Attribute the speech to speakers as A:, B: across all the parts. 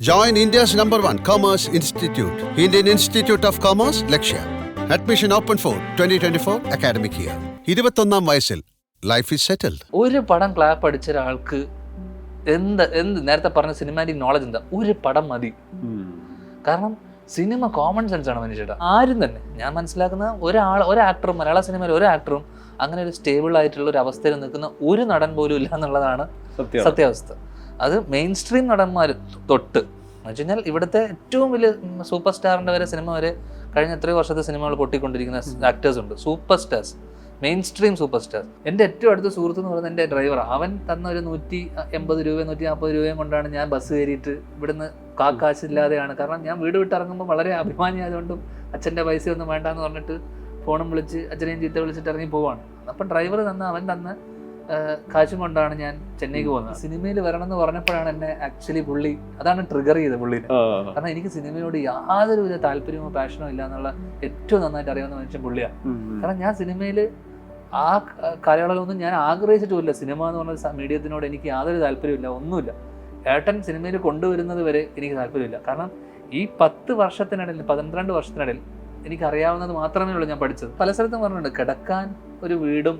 A: Join India's number institute commerce institute, Indian Institute of Commerce, open Admission twenty for 2024 academic year. ഇരുപത്തൊന്നാം വയസ്സിൽ life is settled
B: ഒരു പടം clap അടിച്ച ഒരാൾക്ക് എന്ത് എന്ത് നേരത്തെ പറഞ്ഞ സിനിമാറ്റിക് നോളജ് എന്താ? ഒരു പടം മതി. കാരണം സിനിമ കോമൺ സെൻസ് ആണ് മനുഷ്യരുടെ ആരും തന്നെ. ഞാൻ മനസ്സിലാക്കുന്ന ഒരാൾ ഒരു ആക്ടറും മലയാള സിനിമയിൽ ഒരു ആക്ടറും അങ്ങനെ ഒരു സ്റ്റേബിൾ ആയിട്ടുള്ള ഒരു അവസ്ഥയിൽ നിൽക്കുന്ന ഒരു നടൻ പോലും ഇല്ല എന്നുള്ളതാണ് സത്യാവസ്ഥ. അത് മെയിൻ സ്ട്രീം നടന്മാർ തൊട്ട്. എന്ന് വെച്ച് കഴിഞ്ഞാൽ ഇവിടുത്തെ ഏറ്റവും വലിയ സൂപ്പർ സ്റ്റാറിന്റെ വരെ സിനിമ വരെ കഴിഞ്ഞ എത്രയോ വർഷത്തെ സിനിമകൾ പൊട്ടിക്കൊണ്ടിരിക്കുന്ന ആക്ടേഴ്സ് ഉണ്ട്. Super stars main stream super stars എന്റെ ഏറ്റവും അടുത്ത സുഹൃത്ത് എന്ന് പറയുന്നത് എന്റെ ഡ്രൈവർ അവൻ തന്ന ഒരു നൂറ്റി എൺപത് രൂപ നൂറ്റി നാൽപ്പത് രൂപയും കൊണ്ടാണ് ഞാൻ ബസ് കയറിയിട്ട് ഇവിടുന്ന് കാക്കാശില്ലാതെയാണ് കാരണം ഞാൻ വീട് വിട്ട് ഇറങ്ങുമ്പോൾ വളരെ അഭിമാനിയായതുകൊണ്ടും അച്ഛന്റെ പൈസ ഒന്നും വേണ്ടാന്ന് പറഞ്ഞിട്ട് ഫോണും വിളിച്ച് അച്ഛനെയും ചീത്ത വിളിച്ചിട്ട് ഇറങ്ങി പോവാണ്. അപ്പം ഡ്രൈവർ തന്ന അവൻ തന്ന ആഹ് കാശും കൊണ്ടാണ് ഞാൻ ചെന്നൈക്ക് പോകുന്നത്. സിനിമയിൽ വരണം എന്ന് പറഞ്ഞപ്പോഴാണ് എന്നെ ആക്ച്വലി പുള്ളി അതാണ് ട്രിഗർ ചെയ്തത് പുള്ളിനെ. കാരണം എനിക്ക് സിനിമയോട് യാതൊരു വിധ താല്പര്യമോ പാഷനോ ഇല്ല എന്നുള്ള ഏറ്റവും നന്നായിട്ട് അറിയാവുന്ന മനുഷ്യൻ പുള്ളിയാണ്. കാരണം ഞാൻ സിനിമയിൽ ആ കാലയളവിലൊന്നും ഞാൻ ആഗ്രഹിച്ചിട്ടുമില്ല. സിനിമ എന്ന് പറഞ്ഞ മീഡിയത്തിനോട് എനിക്ക് യാതൊരു താല്പര്യമില്ല ഒന്നുമില്ല. ഏട്ടൻ സിനിമയിൽ കൊണ്ടുവരുന്നത് വരെ എനിക്ക് താല്പര്യമില്ല. കാരണം ഈ പത്ത് വർഷത്തിനിടയിൽ പന്ത്രണ്ട് വർഷത്തിനിടയിൽ എനിക്ക് അറിയാവുന്നത് മാത്രമേ ഉള്ളൂ ഞാൻ പഠിച്ചത്. പല സ്ഥലത്തും പറഞ്ഞിട്ടുണ്ട് കിടക്കാൻ ഒരു വീടും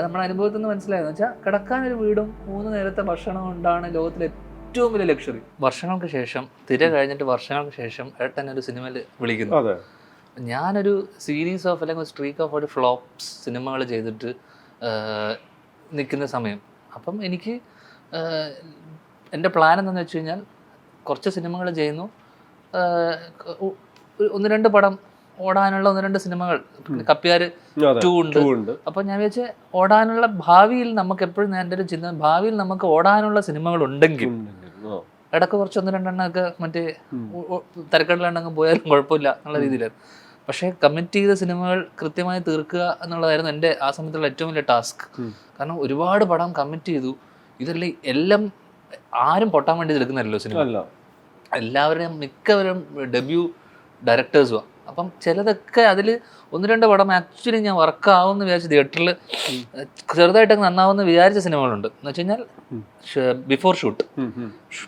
B: അത് നമ്മുടെ അനുഭവത്തിൽ നിന്ന് മനസ്സിലായെന്ന് വെച്ചാൽ കിടക്കാൻ ഒരു വീടും മൂന്ന് നേരത്തെ ഭക്ഷണം കൊണ്ടാണ് ലോകത്തിലെ ഏറ്റവും വലിയ ലക്ഷറി വർഷങ്ങൾക്ക് ശേഷം തിര കഴിഞ്ഞിട്ട് വർഷങ്ങൾക്ക് ശേഷം ഏട്ടൻ ഒരു സിനിമയിൽ വിളിക്കുന്നു.
C: അതെ.
B: ഞാനൊരു സീരീസ് ഓഫ് അല്ലെങ്കിൽ സ്ട്രീക്ക് ഓഫ് ഒരു ഫ്ലോപ്സ് സിനിമകൾ ചെയ്തിട്ട് നിൽക്കുന്ന സമയം. അപ്പം എനിക്ക് എന്റെ പ്ലാൻ എന്താണെന്ന് വെച്ച് കഴിഞ്ഞാൽ കുറച്ച് സിനിമകൾ ചെയ്യുന്നു. ഒന്ന് രണ്ട് പടം ഓടാനുള്ള ഒന്ന് രണ്ട് സിനിമകൾ. കപ്പിയാർ ടു ഉണ്ട്. അപ്പോൾ ഞാൻ വിചാരിച്ച ഓടാനുള്ള ഭാവിയിൽ നമുക്ക് എപ്പോഴും എന്റെ ഒരു ചിന്ത ഭാവിയിൽ നമുക്ക് ഓടാനുള്ള സിനിമകൾ ഉണ്ടെങ്കിൽ ഇടയ്ക്ക് കുറച്ച് ഒന്ന് രണ്ടെണ്ണം ഒക്കെ മറ്റേ
C: ഉം.
B: തിരക്കടലുണ്ടെങ്കിൽ പോയാലും കുഴപ്പമില്ല എന്നുള്ള രീതിയിലായിരുന്നു. പക്ഷേ കമ്മിറ്റ് ചെയ്ത സിനിമകൾ കൃത്യമായി തീർക്കുക എന്നുള്ളതായിരുന്നു എന്റെ ആ സമയത്തുള്ള ഏറ്റവും വലിയ ടാസ്ക്. കാരണം ഒരുപാട് പടം കമ്മിറ്റ് ചെയ്തു. ഇതല്ലേ എല്ലാം ആരും പൊട്ടാൻ വേണ്ടി എടുക്കുന്നില്ലല്ലോ സിനിമ.
C: എല്ലാവരെയും
B: എല്ലാവരുടെയും മിക്കവരും ഡെബ്യൂ ഡയറക്ടേഴ്സുമാണ് അപ്പം ചിലതൊക്കെ അതിൽ ഒന്ന് രണ്ട് പടം ആക്ച്വലി ഞാൻ വർക്കാവും എന്ന് വിചാരിച്ച തിയേറ്ററിൽ ചെറുതായിട്ടൊക്കെ നന്നാവുമെന്ന് വിചാരിച്ച സിനിമകളുണ്ട്. എന്ന് വെച്ച് കഴിഞ്ഞാൽ ബിഫോർ ഷൂട്ട്.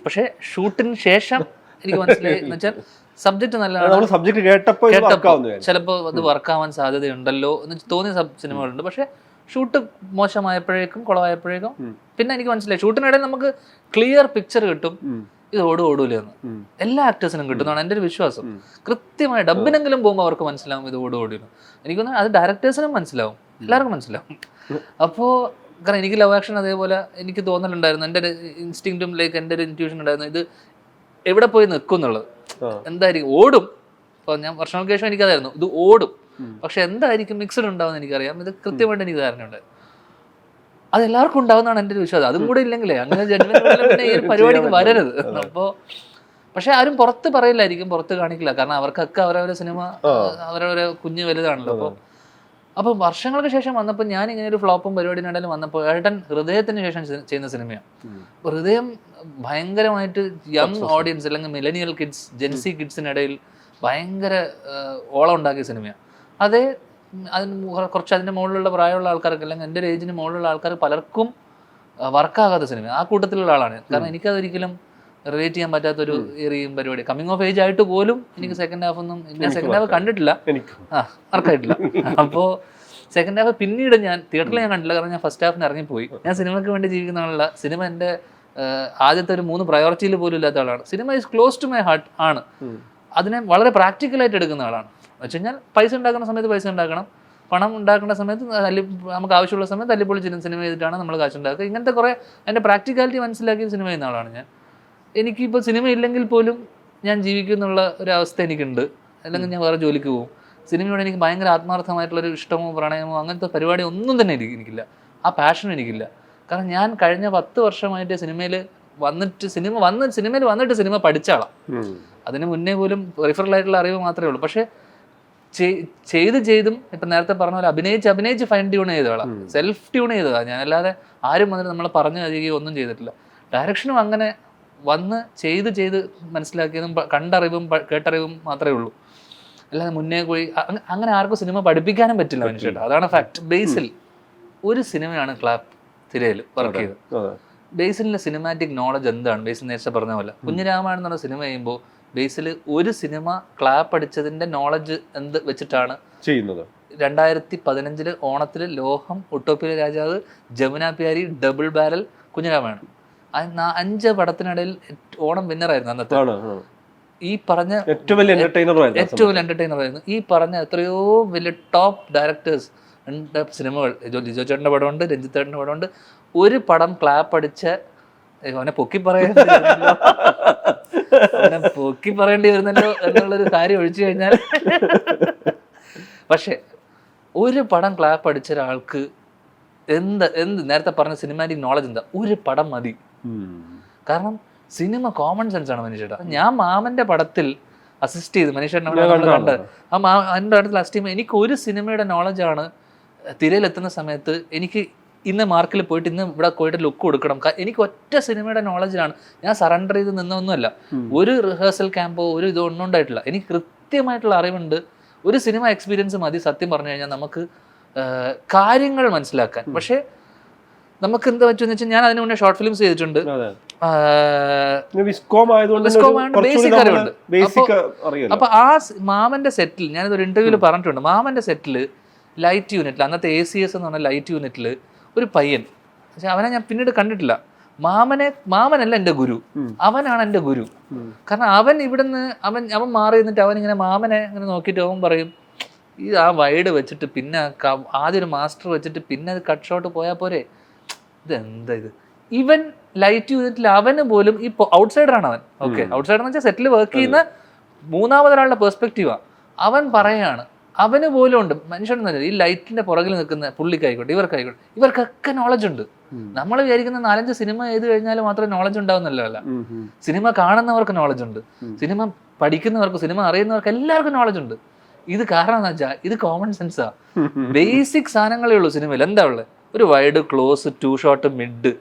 B: പക്ഷേ ഷൂട്ടിന് ശേഷം എനിക്ക് മനസ്സിലായി എന്ന് വെച്ചാൽ
C: നമ്മൾ
B: നല്ലതാണ്
C: സബ്ജക്ട്
B: കേട്ടപ്പോൾ. ചിലപ്പോൾ അത് വർക്കാവാൻ സാധ്യതയുണ്ടല്ലോ എന്ന് തോന്നിയ സബ് സിനിമകളുണ്ട്. പക്ഷേ ഷൂട്ട് മോശമായപ്പോഴേക്കും കുളമായപ്പോഴേക്കും പിന്നെ എനിക്ക് മനസ്സിലായി. ഷൂട്ടിനിടയിൽ നമുക്ക് ക്ലിയർ പിക്ചർ കിട്ടും. ഇത് ഓടും ഓടൂലെന്ന്
C: എന്ന്.
B: എല്ലാ ആക്ടേഴ്സിനും കിട്ടുന്നതാണ് എന്റെ ഒരു വിശ്വാസം. കൃത്യമായി ഡബിനെങ്കിലും പോകുമ്പോൾ അവർക്ക് മനസ്സിലാവും ഇത് ഓടും എനിക്ക് എനിക്കൊന്ന് അത് ഡയറക്ടേഴ്സിനും മനസ്സിലാവും. എല്ലാവർക്കും മനസ്സിലാവും. അപ്പോൾ കാരണം എനിക്ക് ലവ് ആക്ഷൻ അതേപോലെ എനിക്ക് തോന്നലുണ്ടായിരുന്നു. എന്റെ ഒരു ഇൻസ്റ്റിങ്റ്റും ലൈക്ക് എന്റെ ഒരു ഇന്റ്യൂഷൻ ഉണ്ടായിരുന്നു. ഇത് എവിടെ പോയി നിൽക്കും എന്നുള്ളത്. എന്തായിരിക്കും? ഓടും. അപ്പോൾ ഞാൻ വർഷങ്ങൾക്ക് ശേഷം എനിക്കതായിരുന്നു. ഇത് ഓടും. പക്ഷെ എന്തായിരിക്കും മിക്സഡ് ഉണ്ടാവുമെന്ന് എനിക്കറിയാം. ഇത് കൃത്യമായിട്ട് എനിക്ക് ധാരണയുണ്ടായിരുന്നു അത് എല്ലാവർക്കും ഉണ്ടാവുന്നതാണ് എന്റെ ഒരു വിശ്വാസം. അതും കൂടെ ഇല്ലെങ്കിലേ അങ്ങനെ ജഡ്ജ്മെന്റ് ഈ ഒരു പരിപാടിക്ക് വരരുത്. അപ്പോൾ പക്ഷെ ആരും പുറത്ത് പറയില്ലായിരിക്കും പുറത്ത് കാണിക്കില്ല. കാരണം അവർക്കൊക്കെ അവരവരെ സിനിമ. അവരവരെ കുഞ്ഞ് വലുതാണല്ലോ. അപ്പോൾ അപ്പം വർഷങ്ങൾക്ക് ശേഷം വന്നപ്പോൾ ഞാൻ ഇങ്ങനെ ഒരു ഫ്ലോപ്പും പരിപാടിനിടയിൽ വന്നപ്പോൾ ഏട്ടൻ ഹൃദയത്തിന് ശേഷം ചെയ്യുന്ന സിനിമയാണ്. ഹൃദയം ഭയങ്കരമായിട്ട് യങ് ഓഡിയൻസ് അല്ലെങ്കിൽ മിലനിയൽ കിഡ്സ് ജെൻസി കിഡ്സിനിടയിൽ ഭയങ്കര ഓളം ഉണ്ടാക്കിയ സിനിമയാണ്. അതേ അതിന് കുറച്ച് അതിന്റെ മുകളിലുള്ള പ്രായമുള്ള ആൾക്കാർക്ക് അല്ലെങ്കിൽ എന്റെ ഒരു ഏജിന് മുകളിലുള്ള ആൾക്കാർ പലർക്കും വർക്കാകാത്ത സിനിമ ആ കൂട്ടത്തിലുള്ള ആളാണ്. കാരണം എനിക്കതൊരിക്കലും റിലേറ്റ് ചെയ്യാൻ പറ്റാത്തൊരു ഏറിയും പരിപാടി. കമ്മിങ് ഓഫ് ഏജ് ആയിട്ട് പോലും എനിക്ക് സെക്കൻഡ് ഹാഫ് ഒന്നും ഞാൻ സെക്കൻഡ് ഹാഫ് കണ്ടിട്ടില്ല. ആ വർക്കായിട്ടില്ല അപ്പോൾ സെക്കൻഡ് ഹാഫ് പിന്നീട് ഞാൻ തിയേറ്ററിൽ ഞാൻ കണ്ടില്ല കാരണം ഞാൻ ഫസ്റ്റ് ഹാഫിന് ഇറങ്ങിപ്പോയി. ഞാൻ സിനിമയ്ക്ക് വേണ്ടി ജീവിക്കുന്ന ആളല്ല. സിനിമ എന്റെ ആദ്യത്തെ ഒരു മൂന്ന് പ്രയോറിറ്റിയിൽ പോലും ഇല്ലാത്ത ആളാണ്. Cinema is close to my heart ആണ്. അതിനെ വളരെ പ്രാക്ടിക്കലായിട്ട് എടുക്കുന്ന ആളാണ്. വെച്ച് കഴിഞ്ഞാൽ പൈസ ഉണ്ടാക്കുന്ന സമയത്ത് പൈസ ഉണ്ടാക്കണം. പണം ഉണ്ടാക്കേണ്ട സമയത്ത് തല്ലി നമുക്ക് ആവശ്യമുള്ള സമയത്ത് തല്ലിപ്പൊളി സിനിമ ചെയ്തിട്ടാണ് നമ്മൾ കാശ് ഉണ്ടാക്കുക. ഇങ്ങനത്തെ കുറേ അതിന്റെ പ്രാക്ടിക്കാലിറ്റി മനസ്സിലാക്കിയ സിനിമ ചെയ്യുന്ന ആളാണ് ഞാൻ. എനിക്കിപ്പോൾ സിനിമ ഇല്ലെങ്കിൽ പോലും ഞാൻ ജീവിക്കും എന്നുള്ള ഒരു അവസ്ഥ എനിക്കുണ്ട്. അല്ലെങ്കിൽ ഞാൻ വേറെ ജോലിക്ക് പോകും. സിനിമയോട് എനിക്ക് ഭയങ്കര ആത്മാർത്ഥമായിട്ടുള്ളൊരു ഇഷ്ടമോ പ്രണയമോ അങ്ങനത്തെ പരിപാടി ഒന്നും തന്നെ എനിക്ക് എനിക്കില്ല. ആ പാഷൻ എനിക്കില്ല. കാരണം ഞാൻ കഴിഞ്ഞ പത്ത് വർഷമായിട്ട് സിനിമയിൽ വന്നിട്ട് സിനിമ വന്ന് സിനിമയിൽ വന്നിട്ട് സിനിമ
C: പഠിച്ചാളാം.
B: അതിന് മുന്നേ പോലും റിഫറൽ ആയിട്ടുള്ള അറിവ് മാത്രമേ ഉള്ളൂ. പക്ഷേ ചെയ്ത് ചെയ്തും ഇപ്പം നേരത്തെ പറഞ്ഞ പോലെ അഭിനയിച്ച് അഭിനയിച്ച് ഫൈൻ ട്യൂൺ ചെയ്തോളാം സെൽഫ് ട്യൂൺ ചെയ്തതാണ് ഞാൻ അല്ലാതെ ആരും വന്നിട്ട് നമ്മളെ പറഞ്ഞു തരികയോ ഒന്നും ചെയ്തിട്ടില്ല. ഡയറക്ഷനും അങ്ങനെ വന്ന് ചെയ്ത് ചെയ്ത് മനസ്സിലാക്കിയതും കണ്ടറിവും കേട്ടറിവും മാത്രമേ ഉള്ളൂ. അല്ലാതെ മുന്നേ പോയി അങ്ങനെ ആർക്കും സിനിമ പഠിപ്പിക്കാനും പറ്റില്ല മനുഷ്യട്ടോ അതാണ് ഫാക്ട് ബേസിൽ ഒരു സിനിമയാണ് ക്ലാപ്പ് തിരയിൽ വർക്ക് ചെയ്തത്. ബേസിലെ സിനിമാറ്റിക് നോളജ് എന്താണ്? ബേസിൽ നേരത്തെ പറഞ്ഞ പോലെ. കുഞ്ഞിരാമായണം എന്ന് പറഞ്ഞ സിനിമ ചെയ്യുമ്പോൾ ബേസിൽ ഒരു സിനിമ ക്ലാപ്പ് അടിച്ചതിന്റെ നോളജ് എന്ത് വെച്ചിട്ടാണ്?
C: ചെയ്യുന്നത്.
B: രണ്ടായിരത്തി പതിനഞ്ചിൽ ഓണത്തിൽ ലോഹം ഒട്ടോപ്പിയിലെ രാജാവ് ജമുന പ്യാരി ഡബിൾ ബാരൽ കുഞ്ഞിരാമായണം. അഞ്ച് പടത്തിനിടയിൽ ഓണം വിന്നറായിരുന്നു അന്നത്തെ. ഈ പറഞ്ഞ
C: ഏറ്റവും വലിയ എന്റർടൈനർ ആയിരുന്നു
B: ഏറ്റവും വലിയ എന്റർടൈനർ ആയിരുന്നു. ഈ പറഞ്ഞ എത്രയോ വലിയ ടോപ്പ് ഡയറക്ടേഴ്സ് ഉണ്ട് സിനിമകൾ. ലിജോ ചേട്ടന്റെ പടമുണ്ട് രഞ്ജിത്ത് ചേട്ടന്റെ പടമുണ്ട്. ഒരു പടം ക്ലാപ്പ് അടിച്ച അവനെ പൊക്കി അവനെ പൊക്കി പറയേണ്ടി വരുന്നല്ലോ എന്നുള്ളൊരു കാര്യം ഒഴിച്ചു കഴിഞ്ഞാൽ. പക്ഷെ ഒരു പടം ക്ലാപ്പ് അടിച്ച ഒരാൾക്ക് എന്ത് എന്ത്? നേരത്തെ പറഞ്ഞ സിനിമാറ്റിക് നോളജ് എന്താ? ഒരു പടം മതി. കാരണം സിനിമ കോമൺ സെൻസ് ആണ് മനുഷ്യട്ടാ ഞാൻ മാമന്റെ പടത്തിൽ അസിസ്റ്റ് ചെയ്ത്. മനുഷ്യൻ കണ്ട്. ആ മാ എന്റെ പടത്തിൽ അസിസ്റ്റ് ചെയ്യുമ്പോൾ എനിക്ക് ഒരു സിനിമയുടെ നോളജാണ് തിരയിലെത്തുന്ന സമയത്ത് എനിക്ക് ഇന്ന് മാർക്കിൽ പോയിട്ട് ഇന്ന് ഇവിടെ പോയിട്ട് ലുക്ക് കൊടുക്കണം. എനിക്ക് ഒറ്റ സിനിമയുടെ നോളജിലാണ് ഞാൻ സറണ്ടർ ചെയ്ത് നിന്നൊന്നുമല്ല. ഒരു റിഹേഴ്സൽ ക്യാമ്പോ ഒരു ഇതോ ഒന്നും ഉണ്ടായിട്ടില്ല. എനിക്ക് കൃത്യമായിട്ടുള്ള അറിവുണ്ട്. ഒരു സിനിമ എക്സ്പീരിയൻസ് മതി സത്യം പറഞ്ഞു കഴിഞ്ഞാൽ നമുക്ക് കാര്യങ്ങൾ മനസ്സിലാക്കാൻ. പക്ഷേ നമുക്ക് എന്താ പറ്റുമെന്ന് വെച്ചാൽ ഞാൻ അതിനു മുന്നേ ഷോർട്ട് ഫിലിംസ് ചെയ്തിട്ടുണ്ട്.
C: വിസ്കോം ആയതുകൊണ്ട് നമ്മൾ
B: അറിവുണ്ട്. അപ്പൊ ആ മാമന്റെ സെറ്റിൽ ഞാനിതൊരു ഇന്റർവ്യൂവിൽ പറഞ്ഞിട്ടുണ്ട്. മാമന്റെ സെറ്റിൽ ലൈറ്റ് യൂണിറ്റിൽ അന്നത്തെ എ സി എസ് എന്ന് പറഞ്ഞ ലൈറ്റ് യൂണിറ്റിൽ ഒരു പയ്യൻ. പക്ഷെ അവനെ ഞാൻ പിന്നീട് കണ്ടിട്ടില്ല. മാമനെ മാമനല്ല എന്റെ ഗുരു. അവനാണ് എന്റെ ഗുരു. കാരണം അവൻ ഇവിടുന്ന് അവൻ അവൻ മാറി നിന്നിട്ട് അവൻ ഇങ്ങനെ മാമനെ ഇങ്ങനെ നോക്കിയിട്ട് അവൻ പറയും ഈ ആ വൈഡ് വെച്ചിട്ട് പിന്നെ ആദ്യം ഒരു മാസ്റ്റർ വെച്ചിട്ട് പിന്നെ അത് കട്ട് ഷോട്ട് പോയാൽ പോരെ? ഇതെന്താ ഇത്? ഇവൻ ലൈറ്റ് യൂണിറ്റിൽ അവന് പോലും ഈ ഔട്ട്സൈഡറാണ് അവൻ. ഓക്കെ ഔട്ട്സൈഡർ എന്ന് വെച്ചാൽ സെറ്റിൽ വർക്ക് ചെയ്യുന്ന മൂന്നാമതൊരാളുടെ പെർസ്പെക്റ്റീവാണ് അവൻ പറയാണ് അവന് പോലും ഉണ്ട്. മനുഷ്യൻ ഈ ലൈറ്റിന്റെ പുറകിൽ നിൽക്കുന്ന പുള്ളിക്കായിക്കോട്ടെ ഇവർക്കായിക്കോട്ടെ ഇവർക്കൊക്കെ നോളജ് ഉണ്ട്. നമ്മൾ വിചാരിക്കുന്ന നാലഞ്ച് സിനിമ ചെയ്ത് കഴിഞ്ഞാൽ മാത്രമേ നോളജ് ഉണ്ടാവുന്നല്ല
C: ഉം.
B: സിനിമ കാണുന്നവർക്ക് നോളജ് ഉണ്ട്. സിനിമ പഠിക്കുന്നവർക്ക് സിനിമ അറിയുന്നവർക്ക് എല്ലാവർക്കും നോളജ് ഉണ്ട്. ഇത് കാരണം എന്താ വെച്ചാൽ ഇത് കോമൺ സെൻസാ ബേസിക് സാധനങ്ങളേ ഉള്ളൂ സിനിമയിൽ. എന്താ ഉള്ളത് ഒരു wide close to shot mid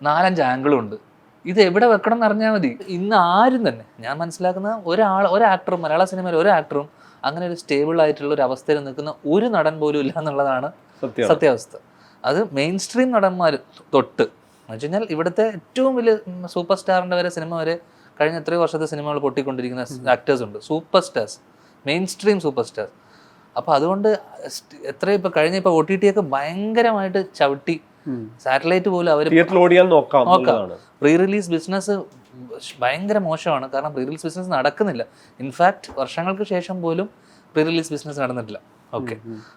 B: നാലഞ്ച് ആംഗിളും ഉണ്ട്. ഇത് എവിടെ വെക്കണം എന്ന് അറിഞ്ഞാൽ മതി. ഇന്ന് ആരും തന്നെ ഞാൻ മനസ്സിലാക്കുന്ന ഒരാൾ ഒരു ആക്ടറും മലയാള സിനിമയിൽ ഒരു ആക്ടറും അങ്ങനെ ഒരു സ്റ്റേബിൾ ആയിട്ടുള്ള ഒരു അവസ്ഥയിൽ നിൽക്കുന്ന ഒരു നടൻ പോലും ഇല്ല എന്നുള്ളതാണ് സത്യാവസ്ഥ. അത് മെയിൻ സ്ട്രീം നടന്മാർ തൊട്ട്. എന്ന് വെച്ച് കഴിഞ്ഞാൽ ഇവിടുത്തെ ഏറ്റവും വലിയ സൂപ്പർ സ്റ്റാറിന്റെ വരെ സിനിമ വരെ കഴിഞ്ഞ എത്രയോ വർഷത്തെ സിനിമകൾ പൊട്ടിക്കൊണ്ടിരിക്കുന്ന ആക്ടേഴ്സ് ഉണ്ട്. Super stars main stream super stars അപ്പോൾ അതുകൊണ്ട് എത്ര ഇപ്പോൾ കഴിഞ്ഞ ഇപ്പോൾ ഒ ടി ടി ഒക്കെ ഭയങ്കരമായിട്ട് ചവിട്ടി. സാറ്റലൈറ്റ് പോലും അവർ
C: നോക്കാം
B: പ്രീ റിലീസ് ബിസിനസ് ഭയങ്കര മോശമാണ്. കാരണം പ്രീ റിലീസ് ബിസിനസ് നടക്കുന്നില്ല ഇൻഫാക്ട് വർഷങ്ങൾക്ക് ശേഷം പോലും പ്രീ റിലീസ് ബിസിനസ് നടന്നിട്ടില്ല ഓക്കെ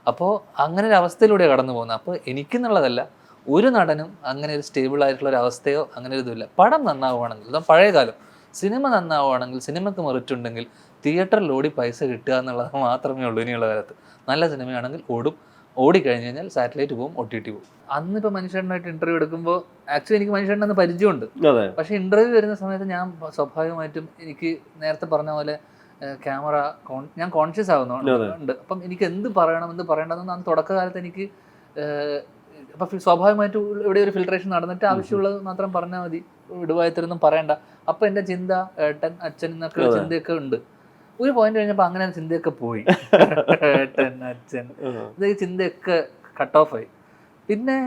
B: അപ്പോൾ അങ്ങനെ ഒരു അവസ്ഥയിലൂടെ കടന്നു പോകുന്നത് അപ്പോൾ എനിക്കെന്നുള്ളതല്ല ഒരു നടനും അങ്ങനെ ഒരു സ്റ്റേബിൾ ആയിട്ടുള്ള ഒരു അവസ്ഥയോ അങ്ങനെ ഒരു ഇതുമില്ല പടം നന്നാവുകയാണെങ്കിൽ ഇതാ പഴയ കാലം സിനിമ നന്നാവുകയാണെങ്കിൽ സിനിമക്ക് മെറിറ്റുണ്ടെങ്കിൽ തിയേറ്ററിൽ ഓടി പൈസ കിട്ടുക എന്നുള്ളത് മാത്രമേ ഉള്ളൂ ഇനിയുള്ള കാലത്ത്. നല്ല സിനിമയാണെങ്കിൽ ഓടും ഓടിക്കഴിഞ്ഞ് കഴിഞ്ഞാൽ സാറ്റലൈറ്റ് പോകും ഒ ടി ടി പോകും. അന്നിപ്പോൾ മനുഷ്യനായിട്ട് ഇന്റർവ്യൂ എടുക്കുമ്പോൾ ആക്ച്വലി എനിക്ക് മനുഷ്യനെ പരിചയമുണ്ട്.
C: അതെ.
B: പക്ഷെ ഇന്റർവ്യൂ വരുന്ന സമയത്ത് ഞാൻ സ്വാഭാവികമായിട്ടും എനിക്ക് നേരത്തെ പറഞ്ഞ പോലെ ക്യാമറ ഞാൻ കോൺഷ്യസ് ആവുന്നുണ്ട്. അപ്പം എനിക്ക് എന്ത് പറയണം എന്ത് പറയണമെന്ന് അന്ന് തുടക്കകാലത്ത് എനിക്ക് അപ്പൊ സ്വാഭാവികമായിട്ടും ഇവിടെ ഒരു ഫിൽട്രേഷൻ നടന്നിട്ട് ആവശ്യമുള്ളത് മാത്രം പറഞ്ഞാൽ മതി. വിടുവായത്തിലൊന്നും പറയണ്ട. അപ്പൊ എന്റെ ചിന്ത ഏട്ടൻ അച്ഛൻ എന്നൊക്കെ ചിന്തയൊക്കെ ഉണ്ട്. ഒരു പോയിന്റ് കഴിഞ്ഞപ്പോൾ അങ്ങനെ ചിന്തയൊക്കെ പോയി. ഏട്ടൻ അച്ഛൻ. ഇത് ചിന്തയൊക്കെ കട്ട് ഓഫ് ആയി. പിന്നെ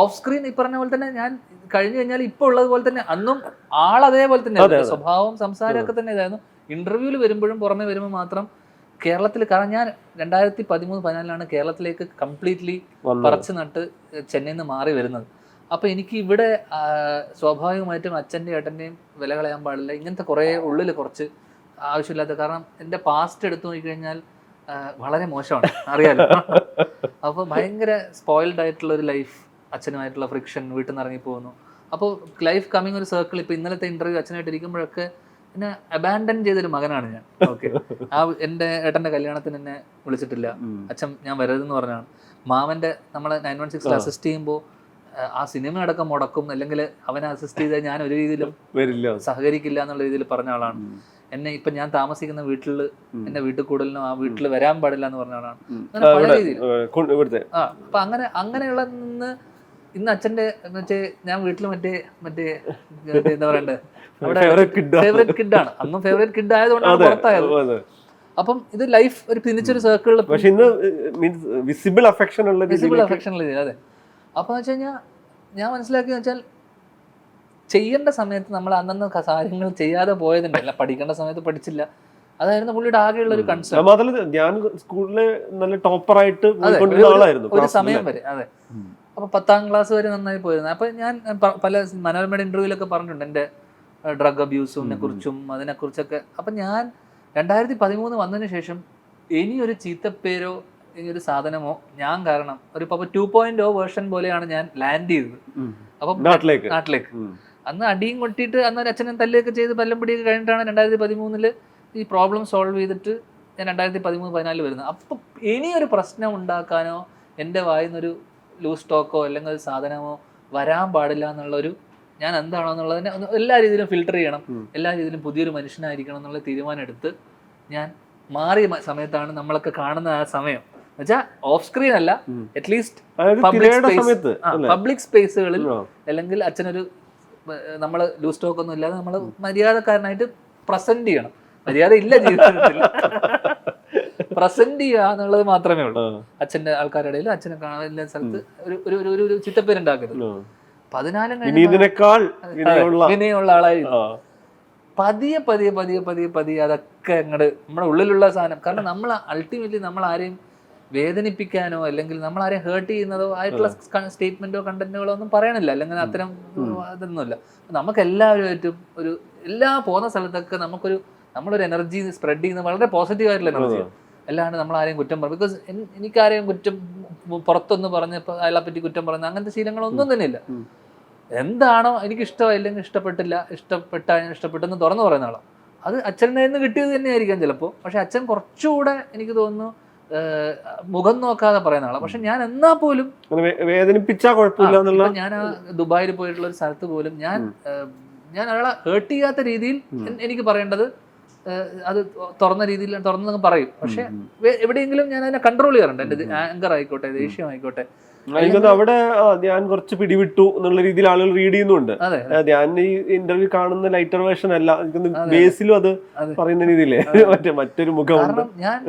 B: ഓഫ് സ്ക്രീൻ ഈ പറഞ്ഞ പോലെ തന്നെ ഞാൻ കഴിഞ്ഞു കഴിഞ്ഞാൽ ഇപ്പോൾ ഉള്ളത് പോലെ തന്നെ അന്നും ആൾ അതേപോലെ തന്നെ. സ്വഭാവം സംസാരമൊക്കെ തന്നെ ഇതായിരുന്നു. ഇന്റർവ്യൂവിൽ വരുമ്പോഴും പുറമെ വരുമ്പോൾ മാത്രം കേരളത്തിൽ കാരണം ഞാൻ രണ്ടായിരത്തി പതിമൂന്ന് പതിനാലിലാണ് കേരളത്തിലേക്ക് കംപ്ലീറ്റ്ലി
C: പറച്ചു
B: പറിച്ചു നട്ട് ചെന്നൈയിൽ നിന്ന് മാറി വരുന്നത്. അപ്പൊ എനിക്ക് ഇവിടെ സ്വാഭാവികമായിട്ടും അച്ഛന്റെയും ഏട്ടന്റെയും വില കളയാൻ പാടില്ല. ഇങ്ങനത്തെ കുറേ ഉള്ളിൽ കുറച്ച് ആവശ്യമില്ലാത്ത കാരണം എന്റെ പാസ്റ്റ് എടുത്തു നോക്കിക്കഴിഞ്ഞാൽ കഴിഞ്ഞാൽ വളരെ മോശമാണ്. അറിയാലോ? അപ്പോൾ ഭയങ്കര സ്പോയിൽഡ് ആയിട്ടുള്ള ഒരു ലൈഫ് അച്ഛനുമായിട്ടുള്ള ഫ്രിക്ഷൻ വീട്ടിൽ നിന്ന് ഇറങ്ങി പോകുന്നു അപ്പോൾ ലൈഫ് കമ്മിങ് ഒരു സർക്കിൾ ഇപ്പോൾ ഇന്നലത്തെ ഇന്റർവ്യൂ അച്ഛനായിട്ട് ഇരിക്കുമ്പോഴൊക്കെ എന്നെ അബാൻഡൻ ചെയ്തൊരു മകനാണ് ഞാൻ. ഓക്കെ ആ എന്റെ ഏട്ടന്റെ കല്യാണത്തിന് എന്നെ വിളിച്ചിട്ടില്ല. അച്ഛൻ ഞാൻ വരരുതെന്ന് പറഞ്ഞാണ് മാമന്റെ നമ്മളെ നയൻ വൺ സിക്സിൽ അസിസ്റ്റ് ചെയ്യുമ്പോൾ ആ സിനിമ അടക്കം മുടക്കും. അല്ലെങ്കിൽ അവനെ അസിസ്റ്റ് ചെയ്താൽ ഞാൻ ഒരു രീതിയിലും
C: വരില്ല.
B: സഹകരിക്കില്ല എന്നുള്ള രീതിയിൽ പറഞ്ഞ ആളാണ്. എന്നെ ഇപ്പൊ ഞാൻ താമസിക്കുന്ന വീട്ടിൽ. എന്റെ വീട്ടിൽ കൂടുതലിനും ആ വീട്ടിൽ വരാൻ പാടില്ല എന്ന് പറഞ്ഞ ആളാണ്. അങ്ങനെ പല രീതിയിൽ. ആ അപ്പൊ അങ്ങനെ അങ്ങനെയുള്ള നിന്ന് ഇന്ന് അച്ഛന്റെ മറ്റേ ഞാൻ വീട്ടിൽ മറ്റേ മറ്റേ എന്താ പറയണ്ടേ? അവിടെ
C: Favourite ആണ്.
B: ഫേവറേറ്റ് കിഡാണ് അന്നും ഫേവറേറ്റ് കിഡ് ആയതുകൊണ്ടാണ് പുറത്തായത്. അപ്പം ഇത് ലൈഫ് ഒരു പിന്നിച്ചൊരു സർക്കിളിൽ
C: പക്ഷെ ഇന്ന് മീൻസ് വിസിബിൾ അഫെക്ഷൻ ഉള്ള
B: വിസിബിൾ അഫക്ഷൻ അതെ. അപ്പോൾ എന്ന് വെച്ച് കഴിഞ്ഞാൽ ഞാൻ മനസ്സിലാക്കിയെന്ന് വെച്ചാൽ ചെയ്യേണ്ട സമയത്ത് നമ്മൾ അന്നന്ന് കാര്യങ്ങൾ ചെയ്യാതെ പോയതുണ്ടല്ല. പഠിക്കേണ്ട സമയത്ത് പഠിച്ചില്ല. അതായിരുന്നു പുള്ളിയുടെ ആകെയുള്ള ഒരു കൺസേൺ
C: മാത്രമല്ല ഞാൻ സ്കൂളിലെ നല്ല ടോപ്പറായിട്ട് ആളായിരുന്നു
B: ഒരു സമയം വരെ അതെ. അപ്പൊ പത്താം ക്ലാസ് വരെ നന്നായി പോയിരുന്നു. അപ്പൊ ഞാൻ പല മനോരമയുടെ ഇന്റർവ്യൂലൊക്കെ പറഞ്ഞിട്ടുണ്ട്. എന്റെ ഡ്രഗ് അബ്യൂസിനെ കുറിച്ചും അതിനെ കുറിച്ചൊക്കെ. അപ്പൊ ഞാൻ രണ്ടായിരത്തി പതിമൂന്ന് വന്നതിന് ശേഷം ഇനിയൊരു ഒരു ചീത്തപ്പേരോ ഒരു സാധനമോ? ഞാൻ കാരണം ഒരു ഇപ്പൊ ടു പോയിന്റ് ഓ വേർഷൻ പോലെയാണ് ഞാൻ ലാൻഡ് ചെയ്തത്. അപ്പൊ
C: നാട്ടിലേക്ക്.
B: നാട്ടിലേക്ക്. അന്ന് അടിയും കൊട്ടിയിട്ട് അന്ന് ഒരു അച്ഛനും തല്ലുകയൊക്കെ ചെയ്ത് പല്ലം പിടിയൊക്കെ കഴിഞ്ഞിട്ടാണ് രണ്ടായിരത്തി പതിമൂന്നിൽ ഈ പ്രോബ്ലം സോൾവ് ചെയ്തിട്ട് ഞാൻ രണ്ടായിരത്തി പതിമൂന്ന് പതിനാലിൽ വരുന്നത്. അപ്പം ഇനിയൊരു പ്രശ്നം ഉണ്ടാക്കാനോ എന്റെ വായിന്നൊരു ലൂസ് ടോക്കോ അല്ലെങ്കിൽ ഒരു സാധനമോ വരാൻ പാടില്ല എന്നുള്ളൊരു ഞാൻ എന്താണോ എന്നുള്ളതിനെ ഒന്ന് എല്ലാ രീതിയിലും ഫിൽട്ടർ ചെയ്യണം. എല്ലാ രീതിയിലും പുതിയൊരു മനുഷ്യനായിരിക്കണം എന്നുള്ള തീരുമാനം എടുത്ത് ഞാൻ മാറിയ സമയത്താണ് നമ്മളൊക്കെ കാണുന്ന ആ സമയം. എന്നുവെച്ചാൽ ഓഫ് സ്ക്രീൻ അല്ല. അറ്റ്ലീസ്റ്റ് പബ്ലിക് പബ്ലിക് സ്പേസുകളിൽ അല്ലെങ്കിൽ അച്ഛനൊരു നമ്മൾ ലൂസ് ടോക്ക് ഒന്നും ഇല്ലാതെ നമ്മൾ മര്യാദക്കാരനായിട്ട് പ്രസന്റ് ചെയ്യണം. മര്യാദ ഇല്ല ജീവിതത്തിൽ. പ്രസന്റ് ചെയ്യുക എന്നുള്ളത് മാത്രമേ ഉള്ളൂ. അച്ഛന്റെ ആൾക്കാരുടെ ഇടയിൽ അച്ഛനെ കാണാൻ എല്ലാ സ്ഥലത്ത് ഒരു ഒരു ഒരു- ഒരു ചിത്തപ്പേരുണ്ടാക്കരുത്. പതിനാലും
C: വിനയുള്ള ആളായിരുന്നു
B: പതിയെ പതിയെ പതിയെ പതിയെ പതിയെ അതൊക്കെ അങ്ങോട്ട് നമ്മുടെ ഉള്ളിലുള്ള സാധനം. കാരണം നമ്മൾ അൾട്ടിമേറ്റ്ലി നമ്മൾ ആരെയും വേദനിപ്പിക്കാനോ അല്ലെങ്കിൽ നമ്മൾ ആരെ ഹേർട്ട് ചെയ്യുന്നതോ ആയിട്ടുള്ള സ്റ്റേറ്റ്മെന്റോ കണ്ടന്റുകളോ ഒന്നും പറയണില്ല. അല്ലെങ്കിൽ അത്തരം അതൊന്നുമില്ല. നമുക്ക് എല്ലാവരുമായിട്ടും ഒരു എല്ലാ പോകുന്ന സ്ഥലത്തൊക്കെ നമുക്കൊരു നമ്മളൊരു എനർജി സ്പ്രെഡ് ചെയ്യുന്ന വളരെ പോസിറ്റീവ് ആയിട്ടുള്ള എനർജി അല്ലാണ്ട് നമ്മൾ ആരെയും കുറ്റം പറയും ബിക്കോസ് എനിക്കാരെയും കുറ്റം പുറത്തൊന്ന് പറഞ്ഞ് അയാളെ പറ്റി കുറ്റം പറഞ്ഞ അങ്ങനത്തെ ശീലങ്ങളൊന്നും തന്നെ ഇല്ല എന്താണോ എനിക്ക് ഇഷ്ടമായില്ലെങ്കിൽ ഇഷ്ടപ്പെട്ടില്ല ഇഷ്ടപ്പെട്ട ഇഷ്ടപ്പെട്ടെന്ന് തുറന്നു പറയുന്ന ആളാണ് അത് അച്ഛന്റെ നിന്ന് കിട്ടിയത് തന്നെയായിരിക്കാം ചിലപ്പോൾ പക്ഷെ അച്ഛൻ കുറച്ചുകൂടെ എനിക്ക് തോന്നുന്നു മുഖം നോക്കാതെ പറയുന്ന ആളാ. പക്ഷെ ഞാൻ എന്നാ പോലും
C: വേദനിപ്പിച്ചാ കുഴപ്പമില്ല
B: ഞാൻ ആ ദുബായിൽ പോയിട്ടുള്ള ഒരു സ്ഥലത്ത് പോലും ഞാൻ ഞാൻ ഒരാളെ ഹേർട്ട് ചെയ്യാത്ത രീതിയിൽ എനിക്ക് പറയേണ്ടത് അത് തുറന്ന രീതിയിൽ തുറന്നു പറയും. പക്ഷെ എവിടെയെങ്കിലും ഞാൻ അതിനെ കൺട്രോൾ ചെയ്യാറുണ്ട്. എന്റെ ആങ്കർ ആയിക്കോട്ടെ ദേഷ്യം ആയിക്കോട്ടെ.
C: അവിടെ ഞാൻ കുറച്ച് പിടിവിട്ടു എന്നുള്ള രീതിയിൽ ആളുകൾ റീഡ് ചെയ്യുന്നുണ്ട്. ഞാൻ ഈ ഇന്റർവ്യൂ കാണുന്ന ലൈറ്റർ വേർഷൻ അല്ല. ബേസിലും അത് പറയുന്ന രീതിയിലേ മറ്റേ മറ്റൊരു
B: മുഖം ഞാൻ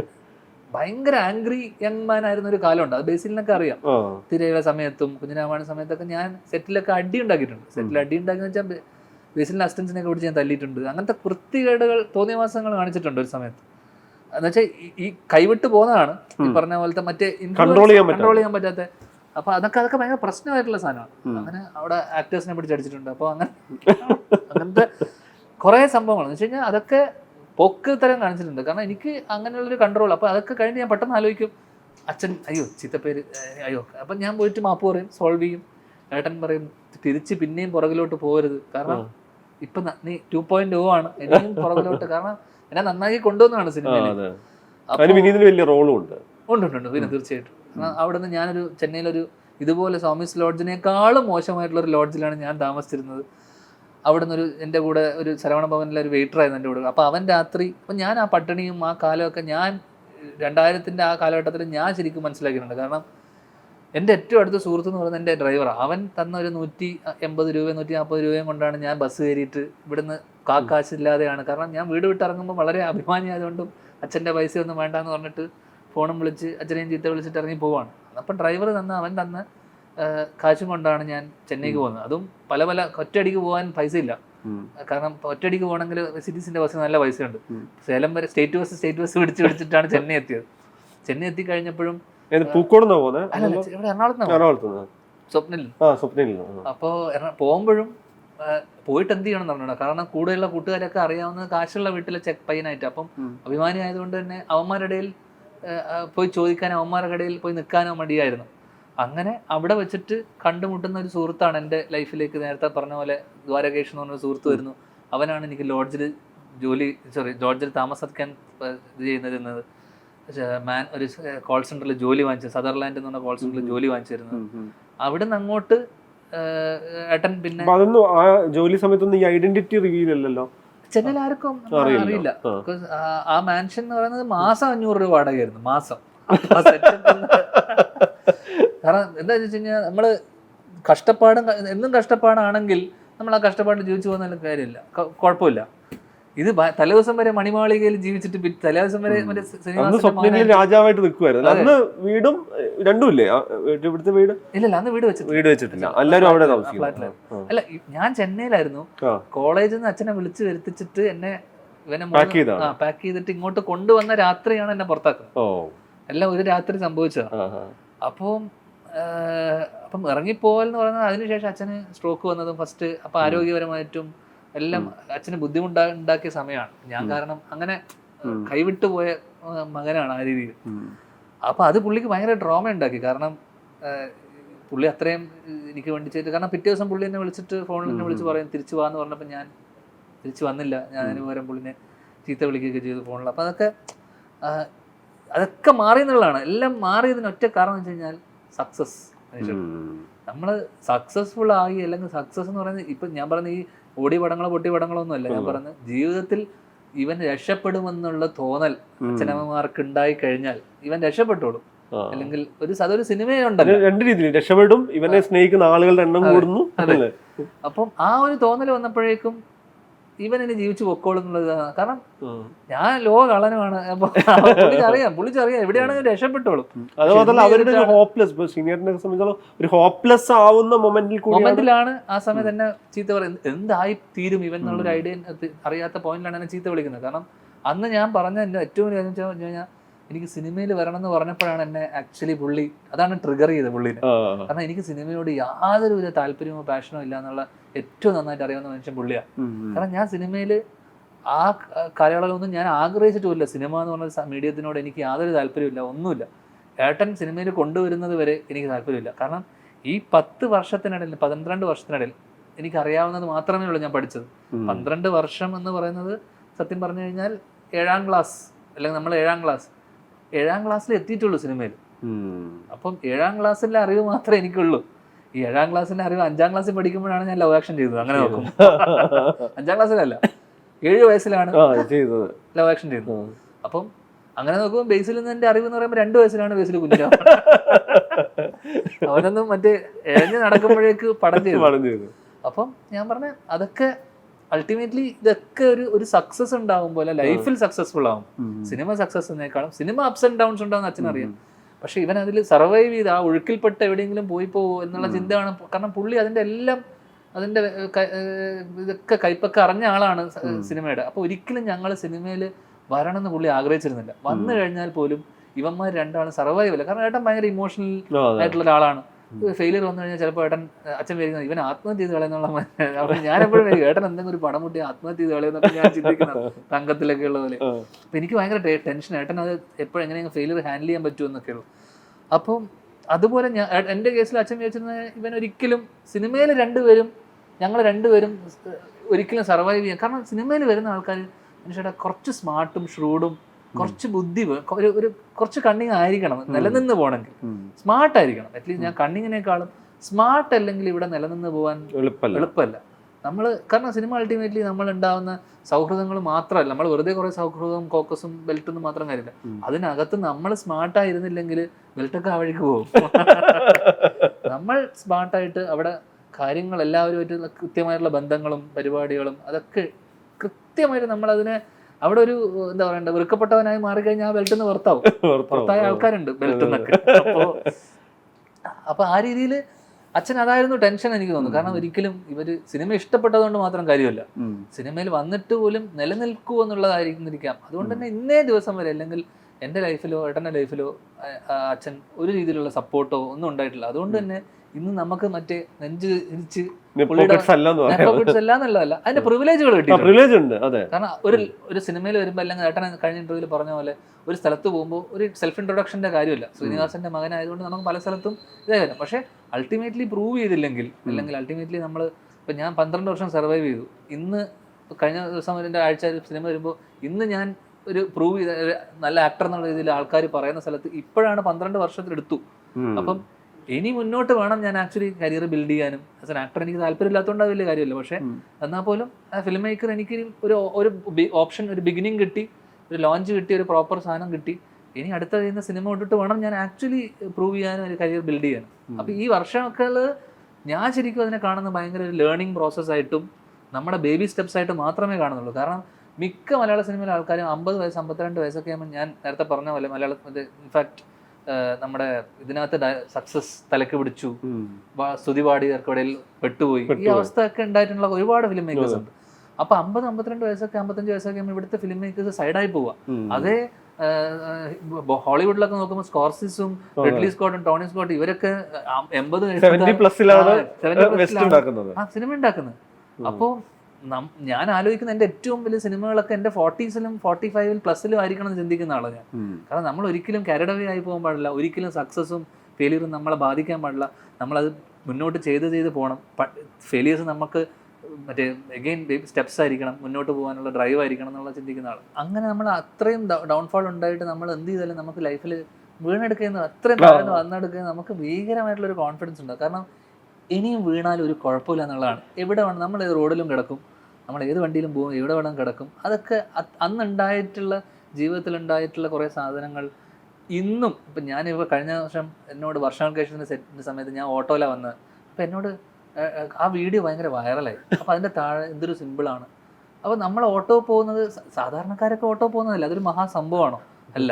B: ഭയങ്കര ആംഗ്രി യങ് മാൻ ആയിരുന്ന ഒരു കാലമുണ്ട്. അത് ബേസിലിനൊക്കെ അറിയാം. തിരയുടെ സമയത്തും കുഞ്ഞിരാമായണ സമയത്തൊക്കെ ഞാൻ സെറ്റിലൊക്കെ അടി ഉണ്ടാക്കിയിട്ടുണ്ട്. സെറ്റിൽ അടി ഉണ്ടാക്കി വെച്ചാൽ ബേസിലിന്റെ അസിസ്റ്റൻസിനെ പിടിച്ച് ഞാൻ തല്ലിയിട്ടുണ്ട്. അങ്ങനത്തെ വൃത്തികേടുകൾ തോന്നിയ മാസങ്ങൾ കാണിച്ചിട്ടുണ്ട് ഒരു സമയത്ത്. എന്നുവെച്ചാൽ ഈ കൈവിട്ട് പോകുന്നതാണ്. ഈ. പറഞ്ഞ പോലത്തെ മറ്റേ. കൺട്രോൾ ചെയ്യാൻ പറ്റാത്ത. അപ്പൊ അതൊക്കെ അതൊക്കെ ഭയങ്കര പ്രശ്നമായിട്ടുള്ള സാധനമാണ്. അങ്ങനെ അവിടെ ആക്ടേഴ്സിനെ പിടിച്ചടിച്ചിട്ടുണ്ട് അപ്പോൾ അങ്ങനെ അങ്ങനത്തെ കുറേ സംഭവങ്ങൾ. എന്ന് വെച്ച് കഴിഞ്ഞാൽ അതൊക്കെ പൊക്ക് തരം കാണിച്ചിട്ടുണ്ട്. കാരണം എനിക്ക് അങ്ങനെയുള്ളൊരു കൺട്രോൾ അപ്പോൾ അതൊക്കെ കഴിഞ്ഞ് ഞാൻ പെട്ടെന്ന് ആലോചിക്കും. അച്ഛൻ അയ്യോ ചിത്തപ്പേര് അയ്യോ. അപ്പം ഞാൻ പോയിട്ട് മാപ്പ് പറയും സോൾവ് ചെയ്യും. ഏട്ടൻ പറയും തിരിച്ച് പിന്നെയും പുറകിലോട്ട് പോകരുത്. കാരണം ഇപ്പം ന- ടു പോയിന്റ് ഓ ആണ്. എന്നെയും പുറകിലോട്ട്. കാരണം എന്നെ നന്നായി കൊണ്ടുവന്നാണ്
C: സിനിമ
B: സിനിമയിൽ
C: വലിയ റോളും ഉണ്ട്.
B: ഉണ്ട് പിന്നെ തീർച്ചയായിട്ടും. അവിടെ അവിടുന്ന് ഞാനൊരു ചെന്നൈയിലൊരു ഇതുപോലെ സോമിസ് ലോഡ്ജിനേക്കാളും മോശമായിട്ടുള്ള ഒരു ലോഡ്ജിലാണ് ഞാൻ താമസിച്ചിരുന്നത്. അവിടുന്ന് ഒരു എന്റെ കൂടെ ഒരു ശരവണ ഭവനിലെ ഒരു വെയിറ്റർ ആയിരുന്നു എന്റെ കൂടെ. അപ്പോൾ അവൻ രാത്രി അപ്പോൾ ഞാൻ ആ പട്ടിണിയും ആ കാലമൊക്കെ ഞാൻ രണ്ടായിരത്തിന്റെ ആ കാലഘട്ടത്തിൽ ഞാൻ ശരിക്കും മനസ്സിലാക്കിയിട്ടുണ്ട്. കാരണം എന്റെ ഏറ്റവും അടുത്ത സുഹൃത്ത് എന്ന് പറയുന്നത് എന്റെ ഡ്രൈവറാണ് അവൻ തന്ന ഒരു നൂറ്റി എൺപത് രൂപയും നൂറ്റി നാൽപ്പത് രൂപയും കൊണ്ടാണ് ഞാൻ ബസ് കയറിയിട്ട് ഇവിടുന്ന് കാക്കാശില്ലാതെയാണ് കാരണം ഞാൻ വീട് വിട്ടിറങ്ങുമ്പോൾ വളരെ അഭിമാനിയായതുകൊണ്ടും അച്ഛന്റെ പൈസയൊന്നും വേണ്ടാന്ന് പറഞ്ഞിട്ട് ഫോണും വിളിച്ച് അച്ഛനെയും ചീത്ത വിളിച്ചിട്ട് ഇറങ്ങി പോവാണ്. അപ്പം ഡ്രൈവർ തന്ന അവൻ തന്ന കാശും കൊണ്ടാണ് ഞാൻ ചെന്നൈക്ക് പോകുന്നത്. അതും പല പല ഒറ്റയടിക്ക് പോകാൻ പൈസ ഇല്ല. കാരണം ഒറ്റയടിക്ക് പോകണമെങ്കിൽ സിറ്റീസിന്റെ ബസ്സിന് നല്ല പൈസയുണ്ട്.
C: ഉണ്ട്
B: സേലം വരെ സ്റ്റേറ്റ് ബസ് സ്റ്റേറ്റ് ബസ് പിടിച്ച് പിടിച്ചിട്ടാണ് ചെന്നൈ എത്തിയത്. ചെന്നൈ എത്തി കഴിഞ്ഞപ്പോഴും എറണാകുളത്ത് സ്വപ്നിൽ അപ്പോൾ പോകുമ്പോഴും പോയിട്ട് എന്ത് ചെയ്യണം എന്ന് കാരണം കൂടെയുള്ള കൂട്ടുകാരൊക്കെ അറിയാവുന്ന കാശുള്ള വീട്ടിലെ ചെക്ക് പയ്യനായിട്ട്. അപ്പം. അഭിമാനി ആയതുകൊണ്ട് തന്നെ അവന്മാരുടെ ഇടയിൽ പോയി ചോദിക്കാൻ അവന്മാരുടെ ഇടയിൽ പോയി നിൽക്കാനോ മടിയായിരുന്നു. അങ്ങനെ അവിടെ വെച്ചിട്ട് കണ്ടുമുട്ടുന്ന ഒരു സുഹൃത്താണ് എന്റെ ലൈഫിലേക്ക് നേരത്തെ പറഞ്ഞ പോലെ ദ്വാരകേഷ് എന്ന് പറഞ്ഞ സുഹൃത്ത് വരുന്നു. അവനാണ് എനിക്ക് ലോഡ്ജിൽ ജോലി സോറി ലോഡ്ജിൽ താമസിക്കാൻ ചെയ്യുന്നത് എന്നത്. മാൻ ഒരു കോൾ സെന്ററിൽ ജോലി വാങ്ങിച്ചത് സദർലാൻഡ് എന്ന് പറഞ്ഞ കോൾ സെന്ററിൽ ജോലി വാങ്ങിച്ചിരുന്നത്. അവിടെ നിന്ന് അങ്ങോട്ട് ഏട്ടൻ പിന്നെ
C: അതൊന്നും ആ ജോലി സമയത്തൊന്നും ഈ ഐഡന്റിറ്റി റിവീൽ അല്ലല്ലോ
B: ചെന്നൈയിൽ ആർക്കും
C: അറിയില്ല. ആ.
B: മാൻഷൻ എന്ന് പറയുന്നത് മാസം അഞ്ഞൂറ് രൂപ വാടകയായിരുന്നു മാസം അപ്പൊ ആ setup ഒന്ന് കാരണം എന്താ വെച്ച് കഴിഞ്ഞാൽ നമ്മൾ കഷ്ടപ്പാടും എന്നും കഷ്ടപ്പാടാണെങ്കിൽ നമ്മൾ ആ കഷ്ടപ്പാട് ജീവിച്ചു പോകുന്നതിന് കാര്യമില്ല. കുഴപ്പമില്ല. ഇത് തലേ തലേദിവസം വരെ മണിമാളികയിൽ ജീവിച്ചിട്ട് തലേദിവസം വരെ മകനായിട്ട്
C: രാജാവായിട്ട് നിൽക്കുമായിരുന്നു അന്ന് വീടും രണ്ടുമില്ലേ രണ്ടും ഇല്ലേ? ഇവിടുത്തെ വീട്?
B: ഇല്ലല്ല അന്ന് വീട് വെച്ചിട്ട്
C: വീട് വെച്ചിട്ടില്ല. എല്ലാവരും അവിടെ
B: അല്ല ഞാൻ ചെന്നൈയിലായിരുന്നു. കോളേജിൽ നിന്ന് അച്ഛനെ വിളിച്ച് വരുത്തിച്ചിട്ട് എന്നെ ഇവനെ പാക്ക് ചെയ്തിട്ട് ഇങ്ങോട്ട് കൊണ്ടുവന്ന രാത്രിയാണ് എന്നെ പുറത്താക്കുന്നത്. എല്ലാം ഒരു രാത്രി സംഭവിച്ചതാണ്
C: ആ.
B: അപ്പം അപ്പം ഇറങ്ങിപ്പോവൽ എന്ന് പറയുന്നത് അതിനുശേഷം അച്ഛന് സ്ട്രോക്ക് വന്നതും ഫസ്റ്റ് അപ്പം ആരോഗ്യപരമായിട്ടും എല്ലാം അച്ഛന് ബുദ്ധിമുട്ടാ ഉണ്ടാക്കിയ സമയമാണ്. ഞാൻ കാരണം അങ്ങനെ കൈവിട്ട് പോയ മകനാണ് ആ രീതിയിൽ. അപ്പം അത് പുള്ളിക്ക് ഭയങ്കര ഡ്രോമ ഉണ്ടാക്കി. കാരണം പുള്ളി അത്രയും എനിക്ക് വേണ്ടി ചെയ്തിട്ട് കാരണം പിറ്റേ ദിവസം പുള്ളി എന്നെ വിളിച്ചിട്ട് ഫോണിൽ എന്നെ വിളിച്ച് പറയും തിരിച്ചു വാന്ന് പറഞ്ഞപ്പോൾ ഞാൻ തിരിച്ചു വന്നില്ല. ഞാൻ അതിന് പകരം പുള്ളിനെ ചീത്ത വിളിക്കുകയൊക്കെ ചെയ്തു ഫോണിൽ അപ്പം അതൊക്കെ അതൊക്കെ മാറി എന്നുള്ളതാണ് എല്ലാം മാറിയതിന് ഒറ്റ കാരണം എന്ന് വെച്ച് കഴിഞ്ഞാൽ സക്സസ്. നമ്മൾ സക്സസ്ഫുൾ ആയി അല്ലെങ്കിൽ സക്സസ് എന്ന് പറയുന്നത് ഇപ്പൊ ഞാൻ പറയുന്ന ഈ ഓടി പടങ്ങളോ പൊട്ടി പടങ്ങളോ ഒന്നും അല്ല. ഞാൻ
C: പറഞ്ഞ
B: പറയുന്നത് ജീവിതത്തിൽ ഇവൻ രക്ഷപ്പെടുമെന്നുള്ള തോന്നൽ. അച്ഛനമ്മമാർക്ക് ഉണ്ടായി കഴിഞ്ഞാൽ ഇവൻ രക്ഷപ്പെട്ടോളും. അല്ലെങ്കിൽ ഒരു അതൊരു സിനിമയുണ്ടല്ലോ.
C: അത് രണ്ട് രീതിയിൽ രക്ഷപ്പെടും ഇവനെ സ്നേഹിക്കുന്ന ആളുകളുടെ എണ്ണം കൂടുന്നു?
B: അപ്പം ആ ഒരു തോന്നൽ വന്നപ്പോഴേക്കും ഇവൻ എന്നെ ജീവിച്ചു പൊക്കോളും കാരണം ഞാൻ ലോക കളനുമാണ് അറിയാം പുള്ളിക്കറിയാം പുള്ളിക്കറിയാം എവിടെയാണെങ്കിലും രക്ഷപ്പെട്ടോളും?
C: അത് മാത്രമല്ല അവരുടെ ഒരു? ഹോപ്പ്ലെസ് സീനിയറിനെ സംബന്ധിച്ചോളം ഒരു ഹോപ്പ്ലെസ് ആവുന്ന മൊമെന്റിൽ
B: മൊമെന്റിലാണ് ആ സമയത്ത് തന്നെ ചീത്ത പറയുന്നത്. എന്തായി തീരും ഇവൻ എന്നുള്ളൊരു ഐഡിയ അറിയാത്ത പോയിന്റിലാണ് എന്നെ ചീത്ത വിളിക്കുന്നത്. കാരണം അന്ന് ഞാൻ പറഞ്ഞ എന്റെ ഏറ്റവും വലിയ കഴിഞ്ഞാൽ എനിക്ക് സിനിമയിൽ വരണം എന്ന് പറഞ്ഞപ്പോഴാണ് എന്നെ ആക്ച്വലി പുള്ളി അതാണ് ട്രിഗർ ചെയ്തത് പുള്ളിനെ. കാരണം എനിക്ക് സിനിമയോട് യാതൊരു വിധ താല്പര്യമോ പാഷനോ ഇല്ല എന്നുള്ള ഏറ്റവും നന്നായിട്ട് അറിയാവുന്ന മനുഷ്യൻ പുള്ളിയാണ് കാരണം ഞാൻ സിനിമയിൽ ആ കലകളൊന്നും കാലയളവിലൊന്നും ഞാൻ ആഗ്രഹിച്ചിട്ടുമില്ല. സിനിമ എന്ന് പറഞ്ഞ മീഡിയത്തിനോട് എനിക്ക് യാതൊരു താല്പര്യമില്ല ഒന്നുമില്ല. ഏട്ടൻ സിനിമയിൽ കൊണ്ടുവരുന്നത് വരെ എനിക്ക് താല്പര്യമില്ല. കാരണം ഈ പത്ത് വർഷത്തിനിടയിൽ പന്ത്രണ്ട് വർഷത്തിനിടയിൽ എനിക്ക് അറിയാവുന്നത് മാത്രമേ ഉള്ളൂ ഞാൻ പഠിച്ചത്. പന്ത്രണ്ട് വർഷം എന്ന് പറയുന്നത് സത്യം പറഞ്ഞു കഴിഞ്ഞാൽ ഏഴാം ക്ലാസ് അല്ലെങ്കിൽ നമ്മൾ ഏഴാം ക്ലാസ് ഏഴാം ക്ലാസ്സിൽ എത്തിയിട്ടുള്ളൂ സിനിമയിൽ. അപ്പം ഏഴാം ക്ലാസ്സിലെ അറിവ് മാത്രമേ എനിക്കുള്ളൂ. ഈ ഏഴാം ക്ലാസ്സിന്റെ അറിവ് അഞ്ചാം ക്ലാസ്സിൽ പഠിക്കുമ്പോഴാണ് ഞാൻ ലവ് ആക്ഷൻ ചെയ്തത്. അങ്ങനെ നോക്കും. അഞ്ചാം ക്ലാസ്സിലല്ല. ഏഴ് വയസ്സിലാണ് ലവ് ആക്ഷൻ ചെയ്തത്. അപ്പം അങ്ങനെ നോക്കുമ്പോൾ ബേസിൽ നിന്ന് എന്റെ അറിവ് എന്ന് പറയുമ്പോൾ രണ്ട് വയസ്സിലാണ് ബേസിൽ കുഞ്ഞാ അവനൊന്നും മറ്റേ എഴഞ്ഞ് നടക്കുമ്പോഴേക്ക് പടം ചെയ്തു. അപ്പം ഞാൻ പറഞ്ഞ അതൊക്കെ അൾട്ടിമേറ്റ്ലി ഇതൊക്കെ ഒരു ഒരു സക്സസ് ഉണ്ടാകും പോലെ ലൈഫിൽ സക്സസ്ഫുൾ ആവും. സിനിമ സക്സസ് എന്നേക്കാളും സിനിമ അപ്സ് ആൻഡ് ഡൗൺസ് ഉണ്ടാവും അച്ഛനറിയാം പക്ഷെ ഇവൻ അതിൽ സർവൈവ് ചെയ്ത് ആ ഒഴുക്കിൽപ്പെട്ട് എവിടെയെങ്കിലും പോയി പോകുമോ എന്നുള്ള ചിന്തയാണ് കാരണം പുള്ളി അതിന്റെ എല്ലാം അതിന്റെ ഇതൊക്കെ കൈപ്പൊക്കെ അറിഞ്ഞ ആളാണ് സിനിമയുടെ. അപ്പൊ ഒരിക്കലും ഞങ്ങൾ സിനിമയിൽ വരണം എന്ന് പുള്ളി ആഗ്രഹിച്ചിരുന്നില്ല. വന്നു കഴിഞ്ഞാൽ പോലും ഇവന്മാർ രണ്ടാളും സർവൈവ് അല്ല കാരണം ഏട്ടൻ ഭയങ്കര ഇമോഷണൽ ആയിട്ടുള്ള ഒരാളാണ്. ഫെയിലിയർ വന്നു കഴിഞ്ഞാൽ ചിലപ്പോൾ ഏട്ടൻ അച്ഛൻ വരുന്നത് ഇവൻ ആത്മഹത്യ ചെയ്ത് കളയെന്നുള്ള അപ്പൊ ഞാൻ എപ്പോഴും വിചാരിക്കും, ഏട്ടൻ എന്തെങ്കിലും ഒരു പണം മുട്ടി ആത്മഹത്യ ചെയ്ത് കളയെന്നൊക്കെ ഞാൻ ചിന്തിക്കുന്നത് തങ്കത്തിലൊക്കെ ഉള്ള പോലെ. അപ്പം എനിക്ക് ഭയങ്കര ടെൻഷൻ ഏട്ടൻ അത് എപ്പോഴും ഫെയിലിയർ ഹാൻഡിൽ ചെയ്യാൻ പറ്റുമെന്നൊക്കെ ഉള്ളൂ. അപ്പം അതുപോലെ ഞാൻ എന്റെ കേസിൽ അച്ഛൻ വിചാരിച്ചിരുന്നത് ഇവൻ ഒരിക്കലും സിനിമയിൽ രണ്ടുപേരും ഞങ്ങൾ രണ്ടുപേരും ഒരിക്കലും സർവൈവ് ചെയ്യാം കാരണം സിനിമയിൽ വരുന്ന ആൾക്കാർ മനുഷ്യരുടെ കുറച്ച് സ്മാർട്ടും ഷ്രൂഡും കുറച്ച് ബുദ്ധി ഒരു ഒരു കുറച്ച് കണ്ണിങ് ആയിരിക്കണം നിലനിന്ന് പോകണമെങ്കിൽ. സ്മാർട്ട് ആയിരിക്കണം. അറ്റ്ലീസ്റ്റ് ഞാൻ കണ്ണിങ്ങിനേക്കാളും സ്മാർട്ട് അല്ലെങ്കിൽ ഇവിടെ നിലനിന്ന് പോകാൻ എളുപ്പമല്ല നമ്മൾ കാരണം സിനിമ അൾട്ടിമേറ്റ്ലി നമ്മൾ ഉണ്ടാവുന്ന സൗഹൃദങ്ങൾ മാത്രമല്ല നമ്മൾ വെറുതെ കുറേ സൗഹൃദവും കോക്കസും ബെൽറ്റൊന്നും മാത്രം കാര്യമില്ല. അതിനകത്ത് നമ്മൾ സ്മാർട്ടായിരുന്നില്ലെങ്കിൽ ബെൽറ്റൊക്കെ ആ വഴിക്ക് പോകും. നമ്മൾ സ്മാർട്ടായിട്ട് അവിടെ കാര്യങ്ങൾ എല്ലാവരുമായിട്ടുള്ള കൃത്യമായിട്ടുള്ള ബന്ധങ്ങളും പരിപാടികളും അതൊക്കെ കൃത്യമായിട്ട് നമ്മൾ അതിനെ അവിടെ ഒരു എന്താ പറയണ്ട വെറുക്കപ്പെട്ടവനായി മാറിക്കഴിഞ്ഞാൽ ആ ബെൽറ്റ് നിന്ന് പുറത്താവും. പുറത്തായ ആൾക്കാരുണ്ട് ബെൽറ്റ് എന്നൊക്കെ അപ്പോ അപ്പൊ ആ രീതിയിൽ അച്ഛൻ അതായിരുന്നു ടെൻഷൻ എനിക്ക് തോന്നുന്നു. കാരണം ഒരിക്കലും ഇവർ സിനിമ ഇഷ്ടപ്പെട്ടതുകൊണ്ട് മാത്രം കാര്യമല്ല. സിനിമയിൽ വന്നിട്ട് പോലും നിലനിൽക്കൂ എന്നുള്ളതായിരിക്കുന്നിരിക്കാം അതുകൊണ്ട് തന്നെ ഇന്നേ ദിവസം വരെ അല്ലെങ്കിൽ എന്റെ ലൈഫിലോ ഏട്ടന്റെ ലൈഫിലോ അച്ഛൻ ഒരു രീതിയിലുള്ള സപ്പോർട്ടോ ഒന്നും ഉണ്ടായിട്ടില്ല. അതുകൊണ്ട് തന്നെ ഇന്ന് നമുക്ക് മറ്റേ നെഞ്ച് തിരിച്ച് അതിന്റെ പ്രിവിലേജുകൾ
C: പ്രിവിലേജ് ഉണ്ട്. അതെ.
B: കാരണം ഒരു ഒരു സിനിമയിൽ വരുമ്പോൾ അല്ലെങ്കിൽ ഏട്ടൻ കഴിഞ്ഞ ഇന്റർവ്യൂവിൽ പറഞ്ഞ പോലെ ഒരു സ്ഥലത്ത് പോകുമ്പോൾ ഒരു സെൽഫ് ഇൻട്രൊഡക്ഷന്റെ കാര്യമില്ല ശ്രീനിവാസന്റെ മകനായതുകൊണ്ട് നമുക്ക് പല സ്ഥലത്തും ഇതേ വരാം പക്ഷേ അൾട്ടിമേറ്റ്ലി പ്രൂവ് ചെയ്തില്ലെങ്കിൽ അല്ലെങ്കിൽ അൾട്ടിമേറ്റ്ലി നമ്മൾ ഇപ്പം ഞാൻ പന്ത്രണ്ട് വർഷം സർവൈവ് ചെയ്തു. ഇന്ന് കഴിഞ്ഞ ദിവസം എന്റെ ആഴ്ച സിനിമ വരുമ്പോൾ ഇന്ന് ഞാൻ ഒരു പ്രൂവ് ചെയ്ത നല്ല ആക്ടർ എന്നുള്ള രീതിയിൽ ആൾക്കാർ പറയുന്ന സ്ഥലത്ത് ഇപ്പോഴാണ് പന്ത്രണ്ട് വർഷത്തിലെടുത്തു.
C: എടുത്തു
B: അപ്പം ഇനി മുന്നോട്ട് വേണം ഞാൻ ആക്ച്വലി കരിയർ ബിൽഡ് ചെയ്യാനും. ആസ് എൻ ആക്ടർ എനിക്ക് താല്പര്യമില്ലാത്തതുകൊണ്ട് അത് വലിയ കാര്യമില്ല. പക്ഷേ. എന്നാൽ പോലും ആ ഫിലിം മേക്കർ എനിക്ക് ഒരു ഒരു ഓപ്ഷൻ ഒരു ബിഗിനിങ് കിട്ടി ഒരു ലോഞ്ച് കിട്ടി ഒരു പ്രോപ്പർ സാധനം കിട്ടി. ഇനി അടുത്ത ചെയ്യുന്ന സിനിമ ഇട്ടിട്ട് വേണം ഞാൻ ആക്ച്വലി പ്രൂവ് ചെയ്യാനും ഒരു കരിയർ ബിൽഡ് ചെയ്യാനും. അപ്പോൾ ഈ വർഷമൊക്കെ ഞാൻ ശരിക്കും അതിനെ കാണുന്ന ഭയങ്കര ഒരു ലേണിംഗ് പ്രോസസ്സായിട്ടും നമ്മുടെ ബേബി സ്റ്റെപ്സ് ആയിട്ട് മാത്രമേ കാണുന്നുള്ളൂ. കാരണം മിക്ക മലയാള സിനിമയിലെ ആൾക്കാരും അമ്പത് വയസ്സ് അമ്പത്തിരണ്ട് വയസ്സൊക്കെ ആകുമ്പോൾ ഞാൻ നേരത്തെ പറഞ്ഞ പോലെ മലയാള ഇൻഫാക്ട് നമ്മുടെ ഇതിനകത്ത് സക്സസ് തലക്ക് പിടിച്ചു.
C: ഉം.
B: വാ- സ്തുതി പാടിയവർക്കിടയിൽ പെട്ടുപോയി. ഈ
C: അവസ്ഥയൊക്കെ
B: അവസ്ഥ ഒക്കെ ഉണ്ടായിട്ടുള്ള ഒരുപാട് ഫിലിം മേക്കേഴ്സ് ഉണ്ട്. അപ്പൊ അമ്പത് അമ്പത്തിരണ്ട് വയസ്സൊക്കെ അമ്പത്തഞ്ച് വയസ്സൊക്കെ ആകുമ്പോൾ ഇവിടുത്തെ ഫിലിം മേക്കേഴ്സ് സൈഡായി പോവുക അതേ ഹോളിവുഡിലൊക്കെ നോക്കുമ്പോൾ സ്കോർസിസും റിഡ്ലി സ്കോട്ടും ടോണി സ്കോട്ടും ഇവരൊക്കെ എൺപത്
C: സെവന്റി പ്ലസിലാണ്
B: 70 plus
C: വെസ്റ്റ്
B: ലാണ്. സിനിമ ഉണ്ടാക്കുന്നത്. അപ്പോ ഞാൻ ആലോചിക്കുന്ന എന്റെ ഏറ്റവും വലിയ സിനിമകളൊക്കെ എന്റെ ഫോർട്ടീസിലും ഫോർട്ടി ഫൈവിൽ പ്ലസ്സിലും ആയിരിക്കണം എന്ന് ചിന്തിക്കുന്ന ആളാണ് ഞാൻ. കാരണം നമ്മൾ ഒരിക്കലും കരടവേ ആയി പോകാൻ പാടില്ല. ഒരിക്കലും സക്സസും ഫെയിലിയറും നമ്മളെ ബാധിക്കാൻ പാടില്ല. നമ്മളത് മുന്നോട്ട് ചെയ്ത് ചെയ്ത് പോകണം ഫെയിലിയേഴ്സ് നമുക്ക് മറ്റേ എഗെയിൻ സ്റ്റെപ്സ് ആയിരിക്കണം. മുന്നോട്ട് പോകാനുള്ള ഡ്രൈവ് ആയിരിക്കണം എന്നുള്ള ചിന്തിക്കുന്ന ആൾ അങ്ങനെ നമ്മൾ അത്രയും ഡൗൺഫാൾ ഉണ്ടായിട്ട് നമ്മൾ എന്ത് ചെയ്താലും നമുക്ക് ലൈഫിൽ വീണെടുക്കുന്ന അത്രയും താഴ്ന്ന് വന്നെടുക്കുന്ന നമുക്ക് ഭീകരമായിട്ടുള്ള ഒരു കോൺഫിഡൻസ് ഉണ്ടാകും കാരണം ഇനിയും വീണാലും ഒരു കുഴപ്പമില്ല എന്നുള്ളതാണ്. എവിടെ വേണം നമ്മൾ റോഡിലും കിടക്കും. നമ്മൾ ഏത് വണ്ടിയിലും പോകും എവിടെ വേണം കിടക്കും. അതൊക്കെ അത് അന്നുണ്ടായിട്ടുള്ള ജീവിതത്തിൽ ഉണ്ടായിട്ടുള്ള കുറേ സാധനങ്ങൾ ഇന്നും ഇപ്പം ഞാനിപ്പോൾ കഴിഞ്ഞ വർഷം എന്നോട് വർഷങ്ങൾക്ക് ശേഷം സെറ്റിന്റെ സമയത്ത് ഞാൻ ഓട്ടോയിലാണ് വന്നത് അപ്പം എന്നോട് ആ വീഡിയോ ഭയങ്കര വൈറലായി. അപ്പോൾ അതിന്റെ താഴെ എന്തൊരു സിമ്പിളാണ് അപ്പോൾ നമ്മൾ ഓട്ടോ പോകുന്നത് സാധാരണക്കാരൊക്കെ ഓട്ടോ പോകുന്നതല്ല. അതൊരു മഹാസംഭവമാണോ? അല്ല.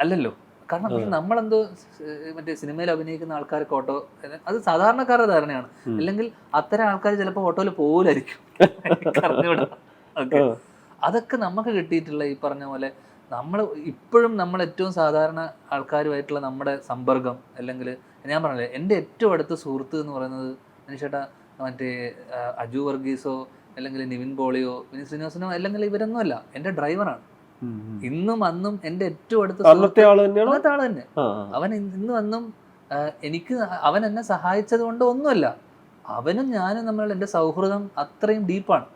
B: അല്ലല്ലോ. കാരണം പക്ഷെ നമ്മളെന്തോ മറ്റേ സിനിമയിൽ അഭിനയിക്കുന്ന ആൾക്കാർക്ക് ഓട്ടോ അത് സാധാരണക്കാരുടെ ധാരണയാണ്. അല്ലെങ്കിൽ അത്തരം ആൾക്കാർ ചിലപ്പോൾ ഓട്ടോയിൽ പോലായിരിക്കും. അതൊക്കെ നമുക്ക് കിട്ടിയിട്ടുള്ള ഈ പറഞ്ഞ പോലെ നമ്മൾ ഇപ്പോഴും നമ്മൾ ഏറ്റവും സാധാരണ ആൾക്കാരുമായിട്ടുള്ള നമ്മുടെ സമ്പർക്കം അല്ലെങ്കിൽ ഞാൻ പറഞ്ഞില്ലേ എന്റെ ഏറ്റവും അടുത്ത സുഹൃത്ത് എന്ന് പറയുന്നത് മനുഷ്യേട്ടാ മറ്റേ അജു വർഗീസോ അല്ലെങ്കിൽ നിവിൻ പോളിയോ വിനീത് ശ്രീനിവാസനോ അല്ലെങ്കിൽ ഇവരൊന്നും അല്ല എന്റെ ഡ്രൈവറാണ്. ഇന്നും അന്നും എന്റെ ഏറ്റവും അടുത്ത
C: അന്നത്തെ
B: ആൾ തന്നെ. അവൻ ഇന്നും അന്നും എനിക്ക് അവൻ എന്നെ സഹായിച്ചത് കൊണ്ട് ഒന്നുമല്ല. അവനും ഞാനും തമ്മിലുള്ള എന്റെ സൗഹൃദം അത്രയും ഡീപ്പാണ്.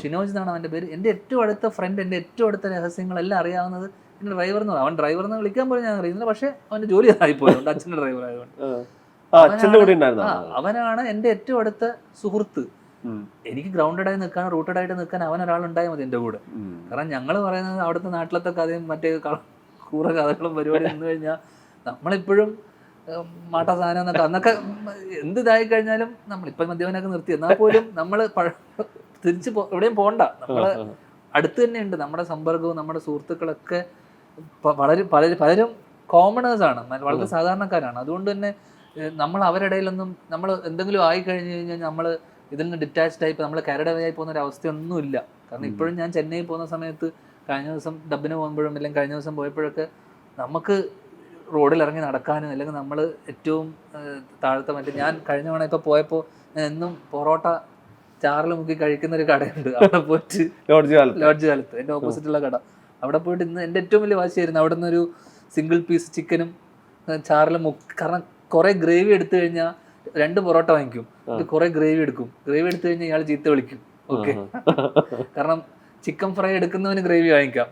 B: ഷിനോജ് എന്നാണ് അവന്റെ പേര്. എന്റെ ഏറ്റവും അടുത്ത ഫ്രണ്ട് എന്റെ ഏറ്റവും അടുത്ത രഹസ്യങ്ങളെല്ലാം അറിയാവുന്നത് എന്റെ ഡ്രൈവർ എന്ന് പറയും. അവൻ ഡ്രൈവർ എന്ന് വിളിക്കാൻ പോലും ഞാൻ അറിയുന്നില്ല. പക്ഷേ അവന്റെ ജോലി ആയിപ്പോയതുകൊണ്ട് അച്ഛന്റെ ഡ്രൈവർ ആയതുകൊണ്ട്. അവനാണ് എന്റെ ഏറ്റവും അടുത്ത സുഹൃത്ത്. എനിക്ക് ഗ്രൗണ്ടഡ് ആയി നിൽക്കാൻ റൂട്ടഡ് ആയിട്ട് നിൽക്കാൻ അവൻ ഒരാൾ ഉണ്ടായാൽ മതി എന്റെ കൂടെ. കാരണം ഞങ്ങൾ പറയുന്നത് അവിടുത്തെ നാട്ടിലത്തെ കഥയും മറ്റേ കൂറ കഥകളും പരിപാടി നിന്ന് കഴിഞ്ഞാൽ നമ്മളിപ്പോഴും മാട്ട സാധനം എന്നൊക്കെ അന്നൊക്കെ എന്ത് ഇതായി കഴിഞ്ഞാലും നമ്മളിപ്പം മദ്യപനൊക്കെ നിർത്തി. എന്നാൽ പോലും നമ്മൾ തിരിച്ച് എവിടെയും പോകണ്ട നമ്മൾ അടുത്ത് തന്നെ ഉണ്ട് നമ്മുടെ സമ്പർക്കവും നമ്മുടെ സുഹൃത്തുക്കളൊക്കെ വളരെ പലരും പലരും കോമണേഴ്സ് ആണ്. വളരെ സാധാരണക്കാരാണ്. അതുകൊണ്ട് തന്നെ നമ്മൾ അവരുടെ ഇടയിലൊന്നും നമ്മൾ എന്തെങ്കിലും ആയി കഴിഞ്ഞു കഴിഞ്ഞാൽ നമ്മൾ ഇതിൽ നിന്ന് ഡിറ്റാച്ച്ഡ് ആയി നമ്മൾ കരടവയായി പോകുന്ന ഒരു അവസ്ഥയൊന്നുമില്ല. കാരണം ഇപ്പോഴും ഞാൻ ചെന്നൈ പോകുന്ന സമയത്ത് കഴിഞ്ഞ ദിവസം ഡബിന് പോകുമ്പോഴും അല്ലെങ്കിൽ കഴിഞ്ഞ ദിവസം പോയപ്പോഴൊക്കെ നമുക്ക് റോഡിൽ ഇറങ്ങി നടക്കാനും അല്ലെങ്കിൽ നമ്മൾ ഏറ്റവും താഴത്തെ മറ്റേ ഞാൻ കഴിഞ്ഞ തവണ ഇപ്പോൾ പോയപ്പോൾ ഞാൻ എന്നും പൊറോട്ട ചാറിൽ മുക്കി കഴിക്കുന്ന ഒരു കടയുണ്ട്. അവിടെ പോയിട്ട്
C: ലോഡ്ജ് കാലത്ത്.
B: ലോഡ്ജ് കാലത്ത്. എന്റെ ഓപ്പോസിറ്റുള്ള കട. അവിടെ പോയിട്ട് ഇന്ന് എന്റെ ഏറ്റവും വലിയ വാശിയായിരുന്നു. അവിടെ നിന്നൊരു സിംഗിൾ പീസ് ചിക്കനും ചാറിൽ മുക്ക് കാരണം കുറേ ഗ്രേവി എടുത്തു കഴിഞ്ഞാൽ രണ്ട് പൊറോട്ട വാങ്ങിക്കും. എന്നിട്ട് കുറെ ഗ്രേവി എടുക്കും. ഗ്രേവി എടുത്തു കഴിഞ്ഞാൽ ഇയാൾ ചീത്ത വിളിക്കും. ഓക്കെ. കാരണം ചിക്കൻ ഫ്രൈ എടുക്കുന്നവന് ഗ്രേവി വാങ്ങിക്കാം.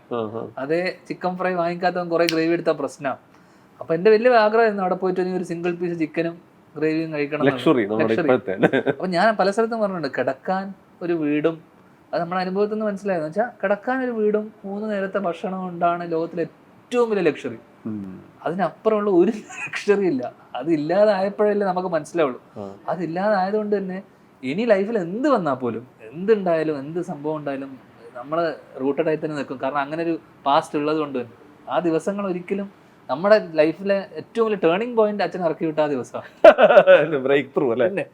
B: അതേ ചിക്കൻ ഫ്രൈ വാങ്ങിക്കാത്തവൻ കുറെ ഗ്രേവി എടുത്താൽ പ്രശ്നമാണ് അപ്പൊ എന്റെ വലിയ ആഗ്രഹമായിരുന്നു അവിടെ പോയിട്ട് ഒരു സിംഗിൾ പീസ് ചിക്കനും ഗ്രേവിയും കഴിക്കണം അപ്പൊ ഞാൻ പല സ്ഥലത്തും പറഞ്ഞിട്ടുണ്ട് കിടക്കാൻ ഒരു വീടും അത് നമ്മുടെ അനുഭവത്തിൽ നിന്ന് മനസ്സിലായെന്ന് വെച്ചാൽ കിടക്കാൻ ഒരു വീടും മൂന്ന് നേരത്തെ ഭക്ഷണം കൊണ്ടാണ് ലോകത്തിലെ ഏറ്റവും വലിയ ലക്ഷറി അതിനപ്പുറമുള്ള ഒരു ലക്ഷറി ഇല്ല. അത് ഇല്ലാതായപ്പോഴല്ലേ നമുക്ക് മനസ്സിലാവുള്ളൂ. അതില്ലാതായതുകൊണ്ട് തന്നെ ഇനി ലൈഫിൽ എന്ത് വന്നാൽ പോലും എന്തുണ്ടായാലും എന്ത് സംഭവം ഉണ്ടായാലും നമ്മൾ റൂട്ടഡ് ആയി തന്നെ നിൽക്കും. കാരണം അങ്ങനെ ഒരു പാസ്റ്റ് ഉള്ളത് കൊണ്ട് തന്നെ. ആ ദിവസങ്ങൾ ഒരിക്കലും നമ്മുടെ ലൈഫിലെ ഏറ്റവും വലിയ ടേണിംഗ് പോയിന്റ് അച്ഛൻ ഇറക്കി വിട്ട ആ ദിവസമാണ്.
C: ബ്രേക്ക് ത്രൂ അല്ലേ